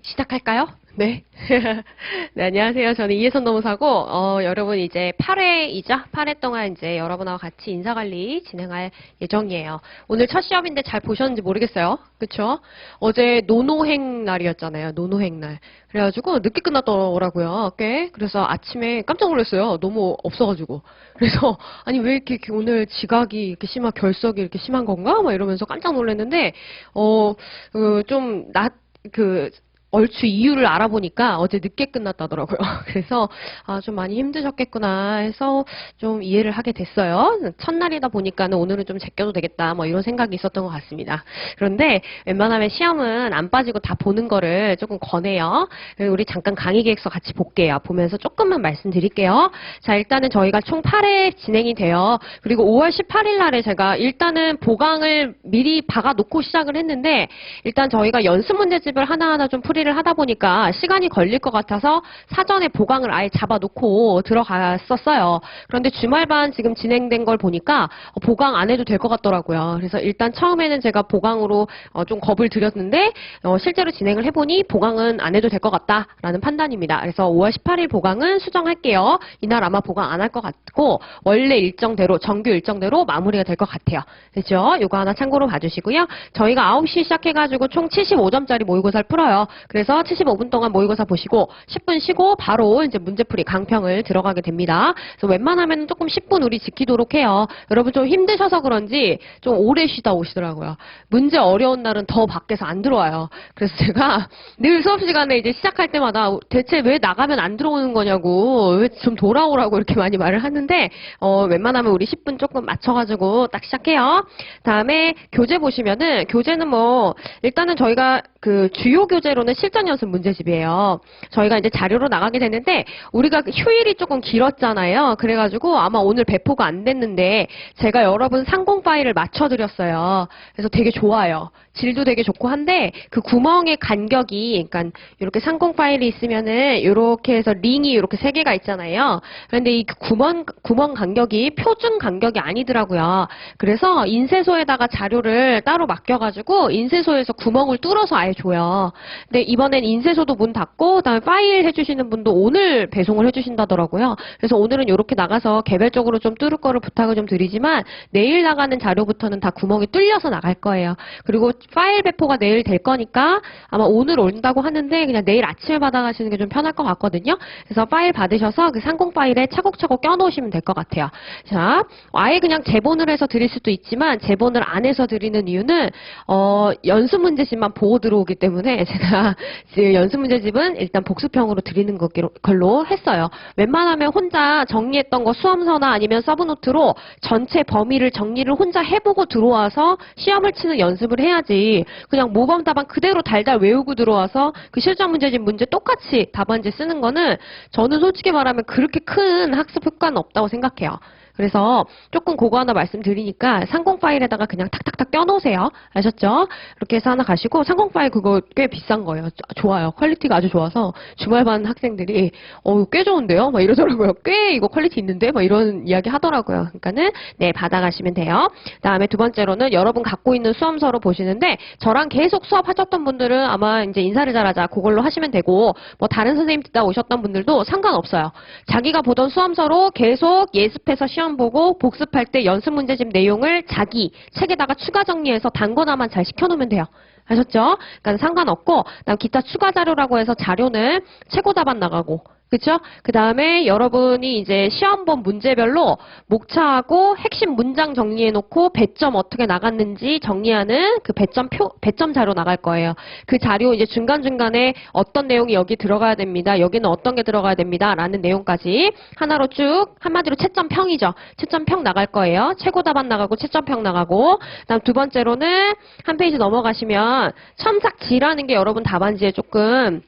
시작할까요? 네. 네, 안녕하세요. 저는 이혜선 노무사고, 어, 여러분 이제 8회이죠? 8회 동안 이제 여러분하고 같이 인사관리 진행할 예정이에요. 오늘 첫 시험인데 잘 보셨는지 모르겠어요. 그쵸? 어제 노노행 날이었잖아요. 노노행 날. 그래가지고 늦게 끝났더라고요. 꽤. 그래서 아침에 깜짝 놀랐어요. 너무 없어가지고. 그래서, 아니, 왜 이렇게 오늘 지각이 이렇게 심한, 결석이 이렇게 심한 건가? 막 이러면서 깜짝 놀랐는데, 어, 그, 좀, 낮, 그, 얼추 이유를 알아보니까 어제 늦게 끝났다더라고요. 그래서 아, 좀 많이 힘드셨겠구나 해서 좀 이해를 하게 됐어요. 첫날이다 보니까는 오늘은 좀 제껴도 되겠다 뭐 이런 생각이 있었던 것 같습니다. 그런데 웬만하면 시험은 안 빠지고 다 보는 거를 조금 권해요. 우리 잠깐 강의 계획서 같이 볼게요. 보면서 조금만 말씀드릴게요. 자, 일단은 저희가 총 8회 진행이 돼요. 그리고 5월 18일 날에 제가 일단은 보강을 미리 박아 놓고 시작을 했는데 일단 저희가 연습 문제집을 하나하나 좀 풀이 를 하다 보니까 시간이 걸릴 것 같아서 사전에 보강을 아예 잡아놓고 들어갔었어요. 그런데 주말반 지금 진행된 걸 보니까 어, 보강 안 해도 될 것 같더라고요. 그래서 일단 처음에는 제가 보강으로 어, 좀 겁을 들였는데 어, 실제로 진행을 해보니 보강은 안 해도 될 것 같다라는 판단입니다. 그래서 5월 18일 보강은 수정할게요. 이날 아마 보강 안 할 것 같고 원래 일정대로 정규 일정대로 마무리가 될 것 같아요. 그죠? 요거 하나 참고로 봐주시고요. 저희가 9시 시작해가지고 총 75점짜리 모의고사를 풀어요. 그래서 75분 동안 모의고사 보시고 10분 쉬고 바로 이제 문제풀이 강평을 들어가게 됩니다. 그래서 웬만하면 조금 10분 우리 지키도록 해요. 여러분 좀 힘드셔서 그런지 좀 오래 쉬다 오시더라고요. 문제 어려운 날은 더 밖에서 안 들어와요. 그래서 제가 늘 수업 시간에 이제 시작할 때마다 대체 왜 나가면 안 들어오는 거냐고 왜 좀 돌아오라고 이렇게 많이 말을 하는데 어, 웬만하면 우리 10분 조금 맞춰가지고 딱 시작해요. 다음에 교재 보시면은 교재는 뭐 일단은 저희가 그 주요 교재로는 실전 연습 문제집이에요. 저희가 이제 자료로 나가게 되는데 우리가 휴일이 조금 길었잖아요. 그래가지고 아마 오늘 배포가 안 됐는데 제가 여러분 상공 파일을 맞춰드렸어요. 그래서 되게 좋아요. 질도 되게 좋고 한데 그 구멍의 간격이 그러니까 이렇게 상공 파일이 있으면은 이렇게 해서 링이 이렇게 세 개가 있잖아요. 그런데 이 구멍 구멍 간격이 표준 간격이 아니더라고요. 그래서 인쇄소에다가 자료를 따로 맡겨가지고 인쇄소에서 구멍을 뚫어서 아예 줘요. 근데 이번엔 인쇄소도 문 닫고 그다음에 파일 해주시는 분도 오늘 배송을 해주신다더라고요. 그래서 오늘은 이렇게 나가서 개별적으로 좀 뚫을 거를 부탁을 좀 드리지만 내일 나가는 자료부터는 다 구멍이 뚫려서 나갈 거예요. 그리고 파일 배포가 내일 될 거니까 아마 오늘 온다고 하는데 그냥 내일 아침에 받아가시는 게 좀 편할 것 같거든요. 그래서 파일 받으셔서 그 상공 파일에 차곡차곡 껴놓으시면 될 것 같아요. 자, 아예 그냥 제본을 해서 드릴 수도 있지만 제본을 안 해서 드리는 이유는 어, 연습 문제집만 보고 들어오기 때문에 제가 연습 문제집은 일단 복습형으로 드리는 걸로 했어요. 웬만하면 혼자 정리했던 거 수험서나 아니면 서브노트로 전체 범위를 정리를 혼자 해보고 들어와서 시험을 치는 연습을 해야지 그냥 모범 답안 그대로 달달 외우고 들어와서 그 실전 문제집 문제 똑같이 답안지 쓰는 거는 저는 솔직히 말하면 그렇게 큰 학습 효과는 없다고 생각해요. 그래서 조금 그거 하나 말씀드리니까 상공 파일에다가 그냥 탁탁탁 껴놓으세요. 아셨죠? 이렇게 해서 하나 가시고 상공 파일 그거 꽤 비싼 거예요. 좋아요. 퀄리티가 아주 좋아서 주말 반 학생들이 어, 꽤 좋은데요? 막 이러더라고요. 꽤 이거 퀄리티 있는데? 막 이런 이야기 하더라고요. 그러니까는 네, 받아가시면 돼요. 다음에 두 번째로는 여러분 갖고 있는 수험서로 보시는데 저랑 계속 수업 하셨던 분들은 아마 이제 인사를 잘하자 그걸로 하시면 되고 뭐 다른 선생님 듣다 오셨던 분들도 상관없어요. 자기가 보던 수험서로 계속 예습해서 시험 보고 복습할 때 연습 문제집 내용을 자기 책에다가 추가 정리해서 단거나만 잘 시켜놓으면 돼요. 아셨죠? 그러니까 상관없고 그다음 기타 추가 자료라고 해서 자료는 최고 답안 나가고 그쵸? 그 다음에 여러분이 이제 시험본 문제별로 목차하고 핵심 문장 정리해놓고 배점 어떻게 나갔는지 정리하는 그 배점 표, 배점 자료 나갈 거예요. 그 자료 이제 중간중간에 어떤 내용이 여기 들어가야 됩니다. 여기는 어떤 게 들어가야 됩니다. 라는 내용까지 하나로 쭉 한마디로 채점평이죠. 채점평 나갈 거예요. 최고 답안 나가고 채점평 나가고 그 다음 두 번째로는 한 페이지 넘어가시면 첨삭지라는 게 여러분 답안지에 조금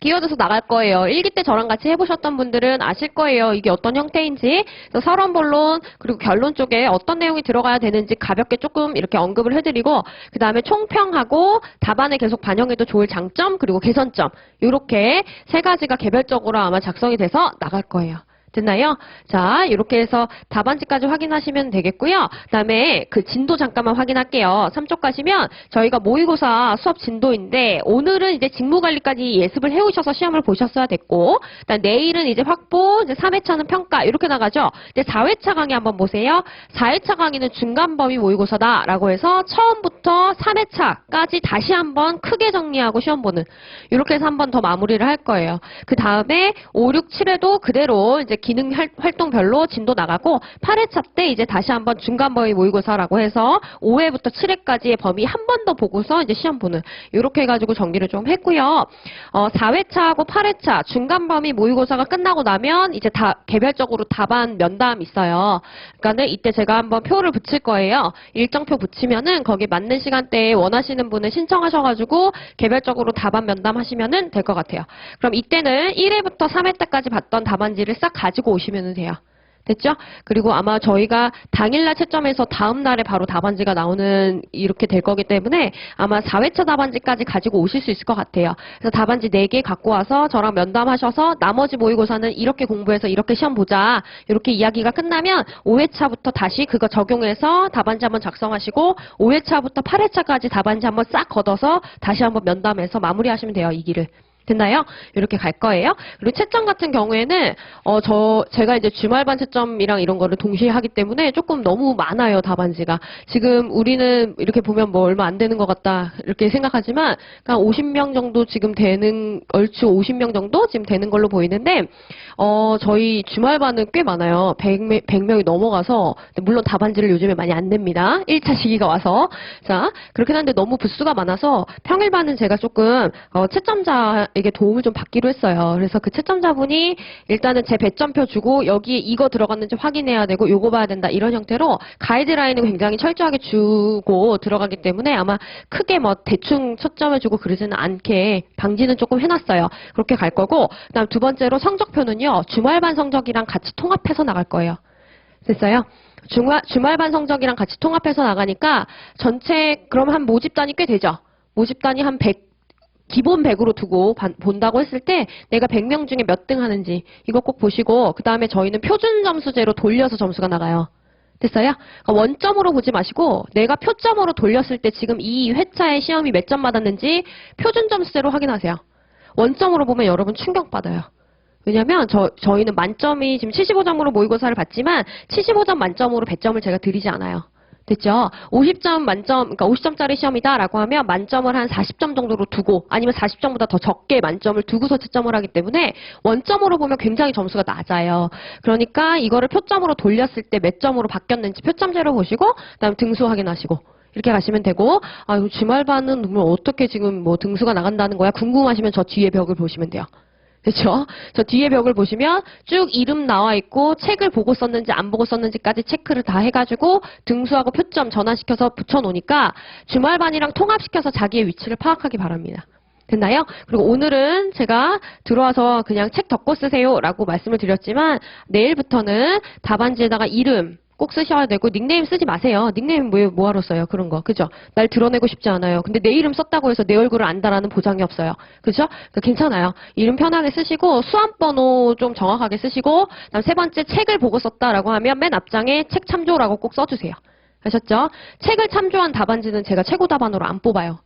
끼어들어서 나갈 거예요. 일기 때 저랑 같이 해보셨던 분들은 아실 거예요. 이게 어떤 형태인지. 서론 본론 그리고 결론 쪽에 어떤 내용이 들어가야 되는지 가볍게 조금 이렇게 언급을 해드리고 그 다음에 총평하고 답안에 계속 반영해도 좋을 장점 그리고 개선점 이렇게 세 가지가 개별적으로 아마 작성이 돼서 나갈 거예요. 됐나요? 자, 이렇게 해서 답안지까지 확인하시면 되겠고요. 그다음에 그 진도 잠깐만 확인할게요. 3쪽 가시면 저희가 모의고사 수업 진도인데 오늘은 이제 직무관리까지 예습을 해오셔서 시험을 보셨어야 됐고 그다음 내일은 이제 확보, 이제 3회차는 평가 이렇게 나가죠. 근데 4회차 강의 한번 보세요. 4회차 강의는 중간 범위 모의고사다라고 해서 처음부터 3회차까지 다시 한번 크게 정리하고 시험 보는 이렇게 해서 한번 더 마무리를 할 거예요. 그 다음에 5, 6, 7회도 그대로 이제 기능 활- 활동별로 진도 나가고 8회차 때 이제 다시 한번 중간 범위 모의고사라고 해서 5회부터 7회까지의 범위 한 번 더 보고서 이제 시험 보는 이렇게 해가지고 정리를 좀 했고요. 어, 4회차하고 8회차 중간 범위 모의고사가 끝나고 나면 이제 다 개별적으로 답안 면담 있어요. 그러니까 이때 제가 한번 표를 붙일 거예요. 일정표 붙이면은 거기 맞는 시간대에 원하시는 분을 신청하셔가지고 개별적으로 답안 면담 하시면은 될 것 같아요. 그럼 이때는 1회부터 3회 때까지 봤던 답안지를 싹 가 지고 오시면 돼요. 됐죠? 그리고 아마 저희가 당일날 채점해서 다음날에 바로 답안지가 나오는 이렇게 될 거기 때문에 아마 4회차 답안지까지 가지고 오실 수 있을 것 같아요. 그래서 답안지 4개 갖고 와서 저랑 면담하셔서 나머지 모의고사는 이렇게 공부해서 이렇게 시험 보자. 이렇게 이야기가 끝나면 5회차부터 다시 그거 적용해서 답안지 한번 작성하시고 5회차부터 8회차까지 답안지 한번 싹 걷어서 다시 한번 면담해서 마무리하시면 돼요. 이 길을. 됐나요? 이렇게 갈 거예요. 그리고 채점 같은 경우에는 어 저 제가 이제 주말반 채점이랑 이런 거를 동시에 하기 때문에 조금 너무 많아요 답안지가. 지금 우리는 이렇게 보면 뭐 얼마 안 되는 것 같다 이렇게 생각하지만 한 50명 정도 지금 되는 얼추 50명 정도 지금 되는 걸로 보이는데 어 저희 주말반은 꽤 많아요. 100, 100명이 넘어가서 물론 답안지를 요즘에 많이 안 냅니다. 1차 시기가 와서 자 그렇긴 한데 너무 부수가 많아서 평일반은 제가 조금 어, 채점자 에게 도움을 좀 받기로 했어요. 그래서 그 채점자분이 일단은 제 배점표 주고 여기에 이거 들어갔는지 확인해야 되고 요거 봐야 된다 이런 형태로 가이드라인을 굉장히 철저하게 주고 들어가기 때문에 아마 크게 뭐 대충 초점을 주고 그러지는 않게 방지는 조금 해놨어요. 그렇게 갈 거고 그다음 두 번째로 성적표는요 주말반 성적이랑 같이 통합해서 나갈 거예요. 됐어요? 주말, 주말반 성적이랑 같이 통합해서 나가니까 전체 그럼 한 모집단이 꽤 되죠. 모집단이 한 100, 기본 100으로 두고 반- 본다고 했을 때 내가 100명 중에 몇 등 하는지 이거 꼭 보시고 그 다음에 저희는 표준 점수제로 돌려서 점수가 나가요. 됐어요? 그러니까 원점으로 보지 마시고 내가 표점으로 돌렸을 때 지금 이 회차의 시험이 몇 점 받았는지 표준 점수제로 확인하세요. 원점으로 보면 여러분 충격받아요. 왜냐면 저, 저희는 만점이 지금 75점으로 모의고사를 받지만 75점 만점으로 배점을 제가 드리지 않아요. 됐죠? 50점 만점, 그러니까 50점짜리 시험이다라고 하면 만점을 한 40점 정도로 두고 아니면 40점보다 더 적게 만점을 두고서 채점을 하기 때문에 원점으로 보면 굉장히 점수가 낮아요. 그러니까 이거를 표점으로 돌렸을 때 몇 점으로 바뀌었는지 표점제로 보시고 그다음 등수 확인하시고 이렇게 가시면 되고 아 주말반은 정말 어떻게 지금 뭐 등수가 나간다는 거야 궁금하시면 저 뒤에 벽을 보시면 돼요. 그렇죠? 저 뒤에 벽을 보시면 쭉 이름 나와 있고 책을 보고 썼는지 안 보고 썼는지까지 체크를 다 해가지고 등수하고 표점 전환시켜서 붙여놓으니까 주말반이랑 통합시켜서 자기의 위치를 파악하기 바랍니다. 됐나요? 그리고 오늘은 제가 들어와서 그냥 책 덮고 쓰세요 라고 말씀을 드렸지만 내일부터는 답안지에다가 이름 꼭 쓰셔야 되고 닉네임 쓰지 마세요. 닉네임 뭐, 뭐하러 써요? 그런 거. 그죠? 날 드러내고 싶지 않아요. 근데 내 이름 썼다고 해서 내 얼굴을 안다라는 보장이 없어요. 그죠? 그러니까 괜찮아요. 이름 편하게 쓰시고 수험번호 좀 정확하게 쓰시고 그다음 세 번째 책을 보고 썼다라고 하면 맨 앞장에 책 참조라고 꼭 써주세요. 아셨죠? 책을 참조한 답안지는 제가 최고 답안으로 안 뽑아요.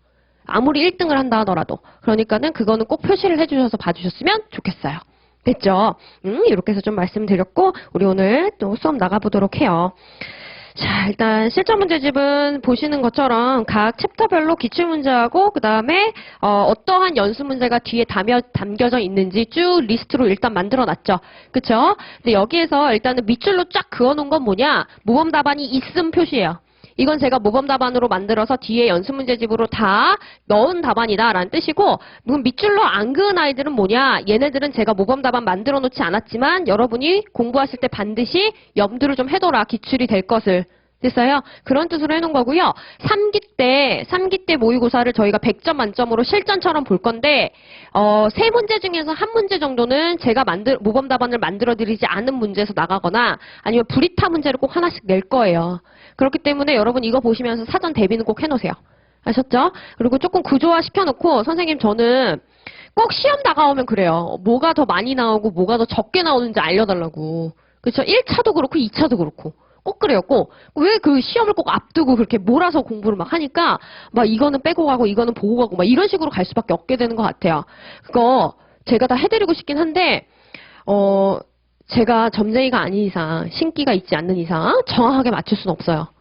아무리 1등을 한다 하더라도. 그러니까는 그거는 꼭 표시를 해주셔서 봐주셨으면 좋겠어요. 됐죠? 음, 이렇게 해서 좀 말씀드렸고, 우리 오늘 또 수업 나가보도록 해요. 자, 일단 실전 문제집은 보시는 것처럼 각 챕터별로 기출 문제하고 그 다음에 어, 떠한 연수 문제가 뒤에 담여, 담겨져 있는지 쭉 리스트로 일단 만들어 놨죠. 그쵸? 근데 여기에서 일단은 밑줄로 쫙 그어 놓은 건 뭐냐? 모범 답안이 있음 표시예요. 이건 제가 모범 답안으로 만들어서 뒤에 연수 문제집으로 다 넣은 답안이다라는 뜻이고 그럼 밑줄로 안 그은 아이들은 뭐냐? 얘네들은 제가 모범 답안 만들어 놓지 않았지만 여러분이 공부하실 때 반드시 염두를 좀 해둬라 기출이 될 것을 됐어요? 그런 뜻으로 해놓은 거고요. 3기 때, 3기 때 모의고사를 저희가 100점 만점으로 실전처럼 볼 건데, 어, 세 문제 중에서 한 문제 정도는 제가 만들, 모범 답안을 만들어 드리지 않은 문제에서 나가거나 아니면 불이타 문제를 꼭 하나씩 낼 거예요. 그렇기 때문에 여러분 이거 보시면서 사전 대비는 꼭 해놓으세요. 아셨죠? 그리고 조금 구조화 시켜놓고, 선생님 저는 꼭 시험 다가오면 그래요. 뭐가 더 많이 나오고 뭐가 더 적게 나오는지 알려달라고. 그렇죠? 1차도 그렇고 2차도 그렇고. 꼭 그래요, 꼭. 왜 그 시험을 꼭 앞두고 그렇게 몰아서 공부를 막 하니까, 막 이거는 빼고 가고, 이거는 보고 가고, 막 이런 식으로 갈 수밖에 없게 되는 것 같아요. 그거 제가 다 해드리고 싶긴 한데, 어, 제가 점쟁이가 아닌 이상, 신기가 있지 않는 이상, 정확하게 맞출 수는 없어요.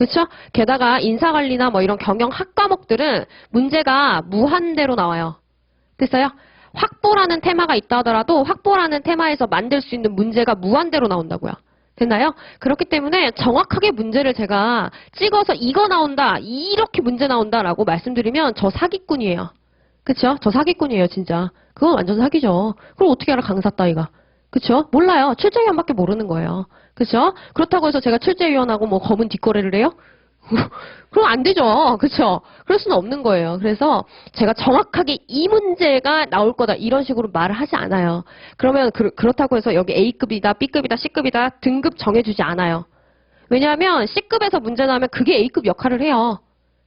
그렇죠? 게다가 인사관리나 뭐 이런 경영학 과목들은 문제가 무한대로 나와요. 됐어요? 확보라는 테마가 있다 하더라도 확보라는 테마에서 만들 수 있는 문제가 무한대로 나온다고요. 됐나요? 그렇기 때문에 정확하게 문제를 제가 찍어서 이거 나온다, 이렇게 문제 나온다라고 말씀드리면 저 사기꾼이에요. 그쵸? 저 사기꾼이에요, 진짜. 그건 완전 사기죠. 그럼 어떻게 알아, 강사 따위가. 그쵸? 몰라요. 출제위원밖에 모르는 거예요. 그쵸? 그렇다고 해서 제가 출제위원하고 뭐 검은 뒷거래를 해요? 그럼 안 되죠. 그쵸? 그럴 수는 없는 거예요. 그래서 제가 정확하게 이 문제가 나올 거다 이런 식으로 말을 하지 않아요. 그러면 그, 렇다고 해서 여기 A급이다, B급이다, C급이다 등급 정해주지 않아요. 왜냐하면 C급에서 문제 나면 그게 A급 역할을 해요.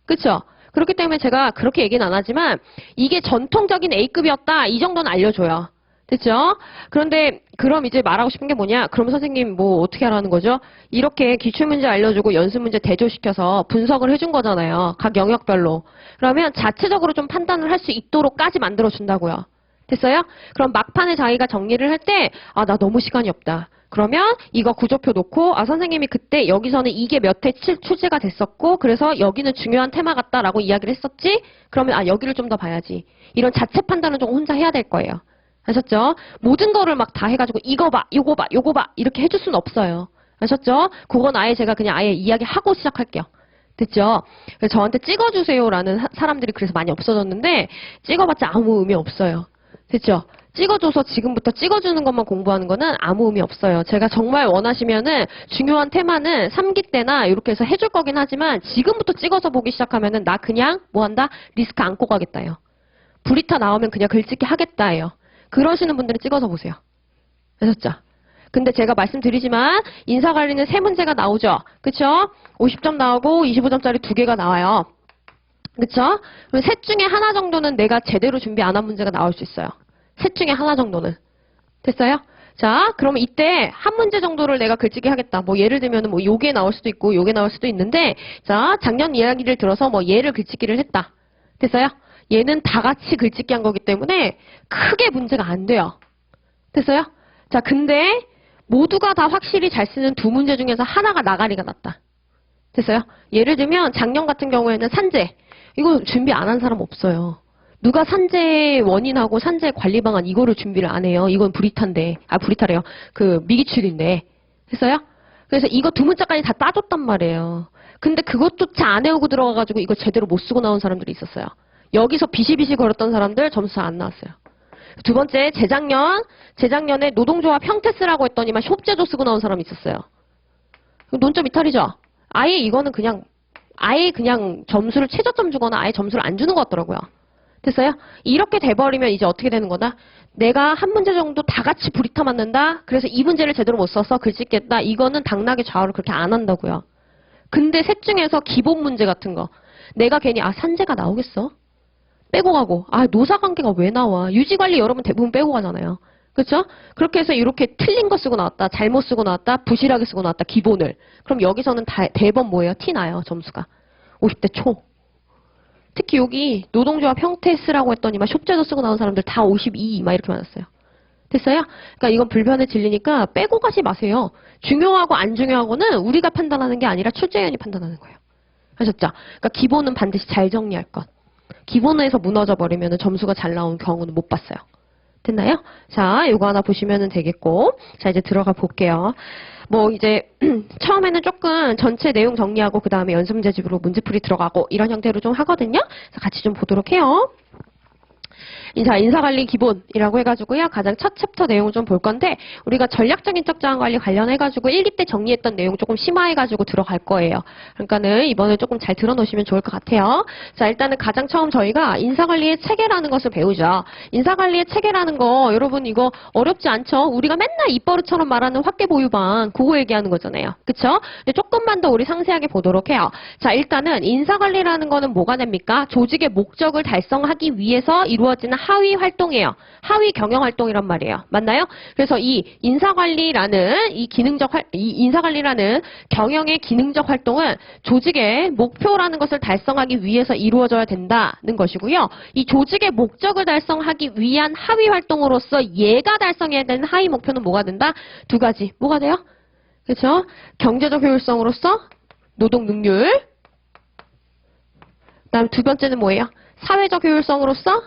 그쵸? 그렇기 때문에 제가 그렇게 얘기는 안 하지만 이게 전통적인 A급이었다 이 정도는 알려줘요. 됐죠? 그런데 그럼 이제 말하고 싶은 게 뭐냐? 그럼 선생님 뭐 어떻게 하라는 거죠? 이렇게 기출문제 알려주고 연습문제 대조시켜서 분석을 해준 거잖아요. 각 영역별로. 그러면 자체적으로 좀 판단을 할 수 있도록까지 만들어준다고요. 됐어요? 그럼 막판에 자기가 정리를 할 때, 아, 나 너무 시간이 없다. 그러면 이거 구조표 놓고, 아, 선생님이 그때 여기서는 이게 몇 회 출제가 됐었고, 그래서 여기는 중요한 테마 같다라고 이야기를 했었지? 그러면, 아, 여기를 좀 더 봐야지. 이런 자체 판단은 좀 혼자 해야 될 거예요. 아셨죠? 모든 거를 막 다 해가지고 이거 봐, 요거 봐, 요거 봐 이렇게 해줄 수는 없어요. 아셨죠? 그건 아예 제가 그냥 아예 이야기하고 시작할게요. 됐죠? 그래서 저한테 찍어주세요라는 사- 사람들이 그래서 많이 없어졌는데 찍어봤자 아무 의미 없어요. 됐죠? 찍어줘서 지금부터 찍어주는 것만 공부하는 거는 아무 의미 없어요. 제가 정말 원하시면은 중요한 테마는 3기 때나 이렇게 해서 해줄 거긴 하지만 지금부터 찍어서 보기 시작하면은 나 그냥 뭐 한다? 리스크 안고 가겠다요. 브리타 나오면 그냥 글짓기 하겠다예요. 그러시는 분들은 찍어서 보세요. 아셨죠? 근데 제가 말씀드리지만 인사관리는 세 문제가 나오죠. 그쵸? 50점 나오고 25점짜리 두 개가 나와요. 그쵸? 그럼 셋 중에 하나 정도는 내가 제대로 준비 안 한 문제가 나올 수 있어요. 셋 중에 하나 정도는. 됐어요? 자, 그러면 이때 한 문제 정도를 내가 글짓기 하겠다. 뭐 예를 들면 뭐 요게 나올 수도 있고 요게 나올 수도 있는데 자, 작년 이야기를 들어서 뭐 얘를 글짓기를 했다. 됐어요? 얘는 다 같이 글짓기 한 거기 때문에 크게 문제가 안 돼요. 됐어요? 자, 근데 모두가 다 확실히 잘 쓰는 두 문제 중에서 하나가 나가리가 났다. 됐어요? 예를 들면 작년 같은 경우에는 산재. 이거 준비 안 한 사람 없어요. 누가 산재 원인하고 산재 관리 방안 이거를 준비를 안 해요. 이건 브리타인데. 아, 브리타래요. 그 미기출인데. 됐어요? 그래서 이거 두 문자까지 다 따줬단 말이에요. 근데 그것조차 안 외우고 들어가가지고 이거 제대로 못 쓰고 나온 사람들이 있었어요. 여기서 비시비시 걸었던 사람들 점수 안 나왔어요. 두 번째, 재작년, 재작년에 노동조합 형태 쓰라고 했더니만 협제조 쓰고 나온 사람이 있었어요. 논점 이탈이죠? 아예 이거는 그냥, 아예 그냥 점수를 최저점 주거나 아예 점수를 안 주는 것 같더라고요. 됐어요? 이렇게 돼버리면 이제 어떻게 되는 거다? 내가 한 문제 정도 다 같이 브리타 맞는다? 그래서 이 문제를 제대로 못 써서 글짓겠다? 이거는 당락의 좌우를 그렇게 안 한다고요. 근데 셋 중에서 기본 문제 같은 거. 내가 괜히, 아, 산재가 나오겠어? 빼고 가고 아 노사관계가 왜 나와 유지관리 여러분 대부분 빼고 가잖아요 그렇죠 그렇게 해서 이렇게 틀린 거 쓰고 나왔다 잘못 쓰고 나왔다 부실하게 쓰고 나왔다 기본을 그럼 여기서는 다, 대번 뭐예요 티 나요 점수가 50대 초 특히 여기 노동조합 형태 쓰라고 했더니만 쇼제도 쓰고 나온 사람들 다 52, 막 이렇게 많았어요. 됐어요? 그러니까 이건 불변의 진리니까 빼고 가지 마세요. 중요하고 안 중요하고는 우리가 판단하는 게 아니라 출제위원이 판단하는 거예요. 아셨죠? 그러니까 기본은 반드시 잘 정리할 것. 기본에서 무너져 버리면 점수가 잘 나온 경우는 못 봤어요. 됐나요? 자, 이거 하나 보시면 되겠고. 자, 이제 들어가 볼게요. 뭐 이제 처음에는 조금 전체 내용 정리하고 그 다음에 연습 문제집으로 문제풀이 들어가고 이런 형태로 좀 하거든요. 같이 좀 보도록 해요. 인사, 인사관리 기본이라고 해가지고요. 가장 첫 챕터 내용을 좀 볼 건데, 우리가 전략적인 적자한 관리 관련해가지고 1기 때 정리했던 내용 조금 심화해가지고 들어갈 거예요. 그러니까는 이번에 조금 잘 들어놓으시면 좋을 것 같아요. 자, 일단은 가장 처음 저희가 인사관리의 체계라는 것을 배우죠. 인사관리의 체계라는 거, 여러분 이거 어렵지 않죠? 우리가 맨날 입버릇처럼 말하는 확대보유방, 그거 얘기하는 거잖아요. 그쵸? 근데 조금만 더 우리 상세하게 보도록 해요. 자, 일단은 인사관리라는 거는 뭐가 됩니까? 조직의 목적을 달성하기 위해서 이루어지는 하위 활동이에요. 하위 경영 활동이란 말이에요. 맞나요? 그래서 이 인사관리라는 이 기능적 활, 이 인사관리라는 경영의 기능적 활동은 조직의 목표라는 것을 달성하기 위해서 이루어져야 된다는 것이고요. 이 조직의 목적을 달성하기 위한 하위 활동으로서 얘가 달성해야 되는 하위 목표는 뭐가 된다? 두 가지. 뭐가 돼요? 그렇죠? 경제적 효율성으로서 노동 능률. 그다음 두 번째는 뭐예요? 사회적 효율성으로서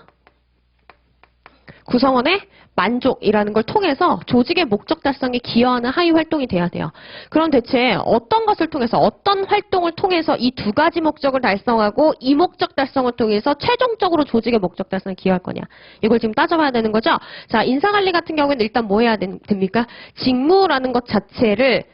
구성원의 만족이라는 걸 통해서 조직의 목적 달성에 기여하는 하위 활동이 돼야 돼요. 그럼 대체 어떤 것을 통해서 어떤 활동을 통해서 이 두 가지 목적을 달성하고 이 목적 달성을 통해서 최종적으로 조직의 목적 달성에 기여할 거냐. 이걸 지금 따져봐야 되는 거죠. 자, 인사관리 같은 경우에는 일단 뭐 해야 된- 됩니까? 직무라는 것 자체를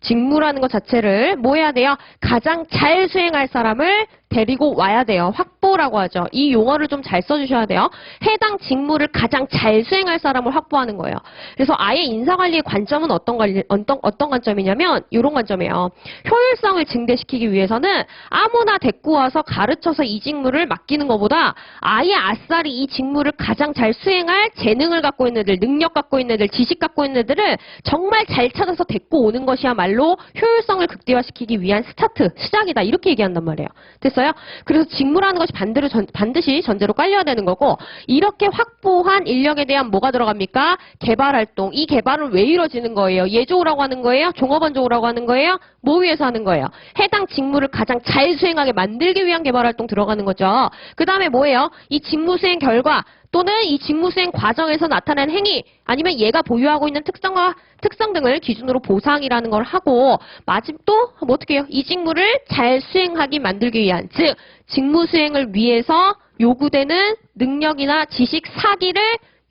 직무라는 것 자체를 뭐 해야 돼요? 가장 잘 수행할 사람을 데리고 와야 돼요. 확보라고 하죠. 이 용어를 좀 잘 써주셔야 돼요. 해당 직무를 가장 잘 수행할 사람을 확보하는 거예요. 그래서 아예 인사관리의 관점은 어떤, 관리, 어떤, 어떤 관점이냐면 이런 관점이에요. 효율성을 증대시키기 위해서는 아무나 데리고 와서 가르쳐서 이 직무를 맡기는 것보다 아예 아싸리 이 직무를 가장 잘 수행할 재능을 갖고 있는 애들, 능력 갖고 있는 애들, 지식 갖고 있는 애들을 정말 잘 찾아서 데리고 오는 것이야말로 효율성을 극대화시키기 위한 스타트, 시작이다. 이렇게 얘기한단 말이에요. 됐어요? 그래서 직무라는 것이 반대로 전- 반드시 전제로 깔려야 되는 거고 이렇게 확보한 인력에 대한 뭐가 들어갑니까? 개발 활동. 이 개발은 왜 이루어지는 거예요? 예조라고 하는 거예요? 종업원조라고 하는 거예요? 뭐 위해서 하는 거예요? 해당 직무를 가장 잘 수행하게 만들기 위한 개발 활동 들어가는 거죠. 그 다음에 뭐예요? 이 직무 수행 결과 또는 이 직무 수행 과정에서 나타난 행위 아니면 얘가 보유하고 있는 특성과 특성 등을 기준으로 보상이라는 걸 하고 마침 또 뭐 어떻게 해요? 이 직무를 잘 수행하게 만들기 위한 즉 직무 수행을 위해서 요구되는 능력이나 지식 사기를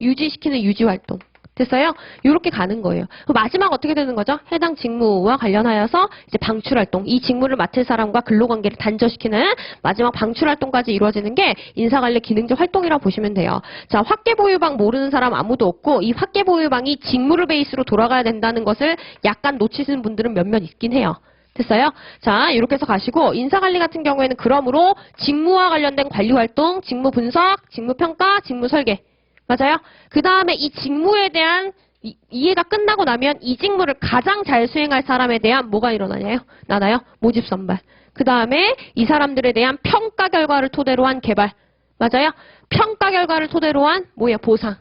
유지시키는 유지 활동. 됐어요? 이렇게 가는 거예요. 마지막 어떻게 되는 거죠? 해당 직무와 관련하여서 이제 방출 활동, 이 직무를 맡을 사람과 근로 관계를 단절시키는 마지막 방출 활동까지 이루어지는 게 인사관리 기능적 활동이라고 보시면 돼요. 자, 확계 보유방 모르는 사람 아무도 없고 이 확계 보유방이 직무를 베이스로 돌아가야 된다는 것을 약간 놓치시는 분들은 몇몇 있긴 해요. 됐어요? 자, 이렇게 해서 가시고 인사관리 같은 경우에는 그러므로 직무와 관련된 관리 활동, 직무 분석, 직무 평가, 직무 설계 맞아요? 그 다음에 이 직무에 대한 이, 이해가 끝나고 나면 이 직무를 가장 잘 수행할 사람에 대한 뭐가 일어나냐요? 나나요? 모집 선발. 그 다음에 이 사람들에 대한 평가 결과를 토대로 한 개발. 맞아요? 평가 결과를 토대로 한 뭐야? 보상.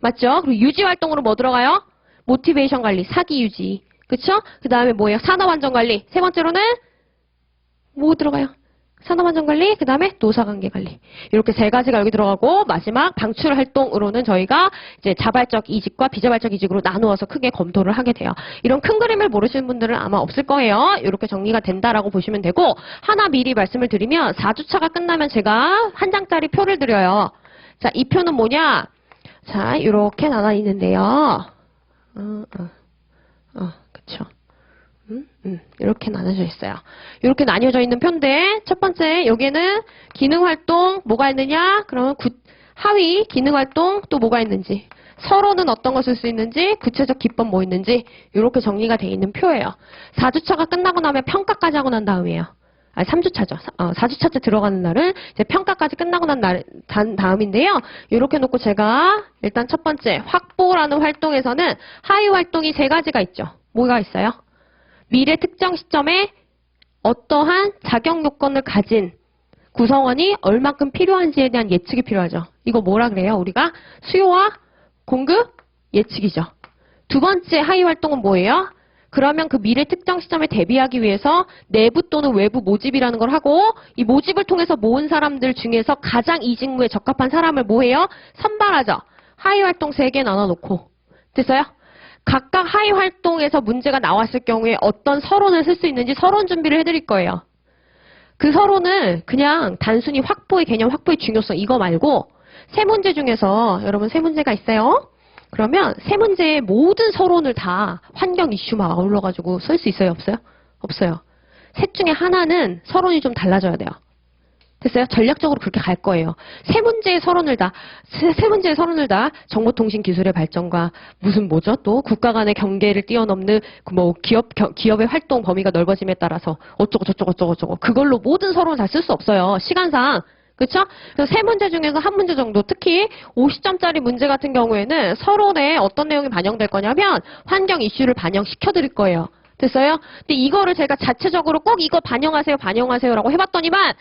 맞죠? 그리고 유지 활동으로 뭐 들어가요? 모티베이션 관리, 사기 유지. 그쵸? 그 다음에 뭐예요? 산업 안전 관리. 세 번째로는 뭐 들어가요? 산업안전관리, 그 다음에 노사관계관리. 이렇게 세 가지가 여기 들어가고, 마지막 방출 활동으로는 저희가 이제 자발적 이직과 비자발적 이직으로 나누어서 크게 검토를 하게 돼요. 이런 큰 그림을 모르시는 분들은 아마 없을 거예요. 이렇게 정리가 된다라고 보시면 되고, 하나 미리 말씀을 드리면, 4주차가 끝나면 제가 한 장짜리 표를 드려요. 자, 이 표는 뭐냐? 자, 이렇게 나눠 있는데요. 어, 어, 어. 이렇게 나눠져 있어요. 이렇게 나뉘어져 있는 편인데 첫 번째 여기에는 기능 활동 뭐가 있느냐? 그러면 구- 하위 기능 활동 또 뭐가 있는지 서로는 어떤 것을 쓸수 있는지 구체적 기법 뭐 있는지 이렇게 정리가 돼 있는 표예요. 4주차가 끝나고 나면 평가까지 하고 난 다음이에요. 아, 3주차죠. 어, 4주차째 들어가는 날은 이제 평가까지 끝나고 난 날, 단 다음인데요. 이렇게 놓고 제가 일단 첫 번째 확보라는 활동에서는 하위 활동이 세 가지가 있죠. 뭐가 있어요? 미래 특정 시점에 어떠한 자격 요건을 가진 구성원이 얼마큼 필요한지에 대한 예측이 필요하죠. 이거 뭐라 그래요? 우리가 수요와 공급 예측이죠. 두 번째 하위 활동은 뭐예요? 그러면 그 미래 특정 시점에 대비하기 위해서 내부 또는 외부 모집이라는 걸 하고 이 모집을 통해서 모은 사람들 중에서 가장 이 직무에 적합한 사람을 뭐해요? 선발하죠. 하위 활동 세 개 나눠놓고 됐어요? 각각 하위 활동에서 문제가 나왔을 경우에 어떤 서론을 쓸 수 있는지 서론 준비를 해드릴 거예요. 그 서론을 그냥 단순히 확보의 개념, 확보의 중요성 이거 말고 세 문제 중에서 여러분 세 문제가 있어요. 그러면 세 문제의 모든 서론을 다 환경 이슈 막 아울러가지고 쓸 수 있어요? 없어요? 없어요. 셋 중에 하나는 서론이 좀 달라져야 돼요. 됐어요? 전략적으로 그렇게 갈 거예요. 세 문제의 서론을 다, 세, 세 문제의 서론을 다 정보통신 기술의 발전과 무슨 뭐죠? 또 국가 간의 경계를 뛰어넘는 그뭐 기업, 겨- 기업의 활동 범위가 넓어짐에 따라서 어쩌고 저쩌고 저쩌고 저쩌고 그걸로 모든 서론을 다 쓸 수 없어요. 시간상. 그쵸? 그래서 세 문제 중에서 한 문제 정도, 특히 50점짜리 문제 같은 경우에는 서론에 어떤 내용이 반영될 거냐면 환경 이슈를 반영시켜 드릴 거예요. 됐어요? 근데 이거를 제가 자체적으로 꼭 이거 반영하세요, 반영하세요라고 해봤더니만